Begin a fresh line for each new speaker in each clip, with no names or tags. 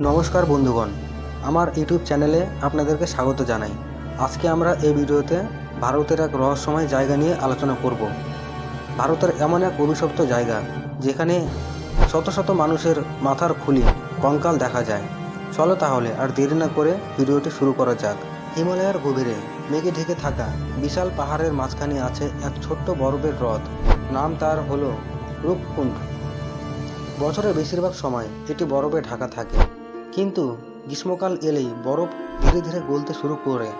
নমস্কার বন্ধুগণ, আমার ইউটিউব চ্যানেলে আপনাদেরকে স্বাগত জানাই। আজকে আমরা এই ভিডিওতে ভারতের এক রহস্যময় জায়গা নিয়ে আলোচনা করব। ভারতের এমন এক অভিশপ্ত জায়গা, যেখানে শত শত মানুষের মাথার খুলি, কঙ্কাল দেখা যায়। চলো তাহলে আর দেরি না করে ভিডিওটি শুরু করা যাক। হিমালয়ের গভীরে মেঘে ঢেকে থাকা বিশাল পাহাড়ের মাঝখানে আছে এক ছোট্ট বরফের হ্রদ। নাম তার হলো রূপকুণ্ড। বছরের বেশিরভাগ সময় এটি বরফে ঢাকা থাকে। কিন্তু গ্রীষ্মকাল এলেই বরফ ধীরে ধীরে গলতে শুরু করে।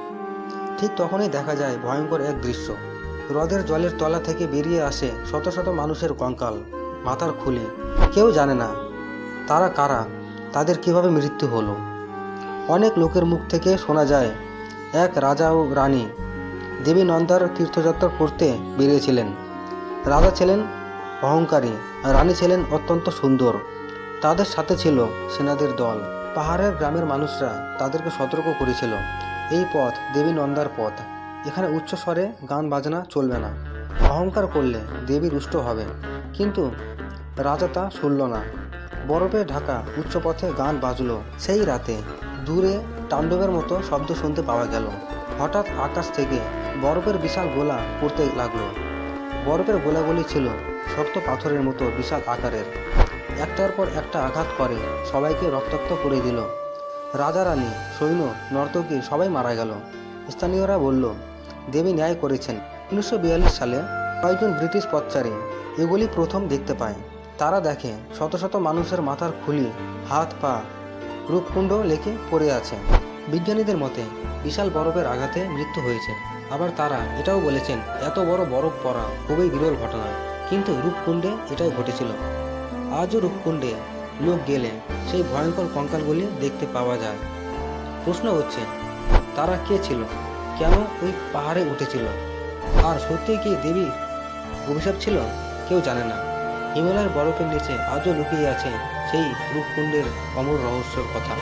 ঠিক তখনই দেখা যায় ভয়ঙ্কর এক দৃশ্য। হ্রদের জলের তলা থেকে বেরিয়ে আসে শত শত মানুষের কঙ্কাল, মাথার খুলি। কেউ জানে না তারা কারা, তাদের কীভাবে মৃত্যু হলো। অনেক লোকের মুখ থেকে শোনা যায়, এক রাজা ও রানী দেবী নন্দার তীর্থযাত্রা করতে বেরিয়েছিলেন। রাজা ছিলেন অহংকারী, রানী ছিলেন অত্যন্ত সুন্দর। তাদের সাথে ছিল সেনাদের দল। পাহাড়ের গ্রামের মানুষরা তাদেরকে সতর্ক করেছিল। এই পথ দেবী নন্দার পথ। এখানে উচ্চ স্বরে গান বাজনা চলবে না। অহংকার করলে দেবী রুষ্ট হবে। কিন্তু রাজা তা শুনল না। বরফে ঢাকা উচ্চ পথে গান বাজল। সেই রাতে দূরে তাণ্ডবের মতো শব্দ শুনতে পাওয়া গেল। হঠাৎ আকাশ থেকে বরফের বিশাল গোলা পড়তে লাগল। বরফের গোলাগুলি ছিল শক্ত পাথরের মতো বিশাল আকারের। একটার পর একটা আঘাত করে, সবাইকে রক্তাক্ত করে দিল। রাজা রানী সৈন্য, নর্তকী সবাই মারা গেল। স্থানীয়রা বলল, দেবী ন্যায় করেছেন। উনিশশো বিয়াল্লিশ সালে কয়েকজন ব্রিটিশ পথচারী এগুলি প্রথম দেখতে পায়। তারা দেখে, শত শত মানুষের মাথার খুলি, হাত, পা, রূপকুণ্ড লেকে পড়ে আছে। বিজ্ঞানীদের মতে, বিশাল বরফের আঘাতে মৃত্যু হয়েছে। আবার তারা এটাও বলেছেন, এত বড় বরফ পড়া খুবই বিরল ঘটনা। কিন্তু রূপকুণ্ডে এটাই ঘটেছিল। আজও রূপকুণ্ডে লোক গেলে সেই ভয়ঙ্কর কঙ্কালগুলি দেখতে পাওয়া যায়। প্রশ্ন হচ্ছে, তারা কে ছিল? কেন ওই পাহাড়ে উঠেছিল? আর সত্যি কি দেবী অভিশাপ ছিল? কেউ জানে না। হিমালয়ের বরফের নিচে আজও লুকিয়ে আছে সেই রূপকুণ্ডের অমর রহস্যর কথা।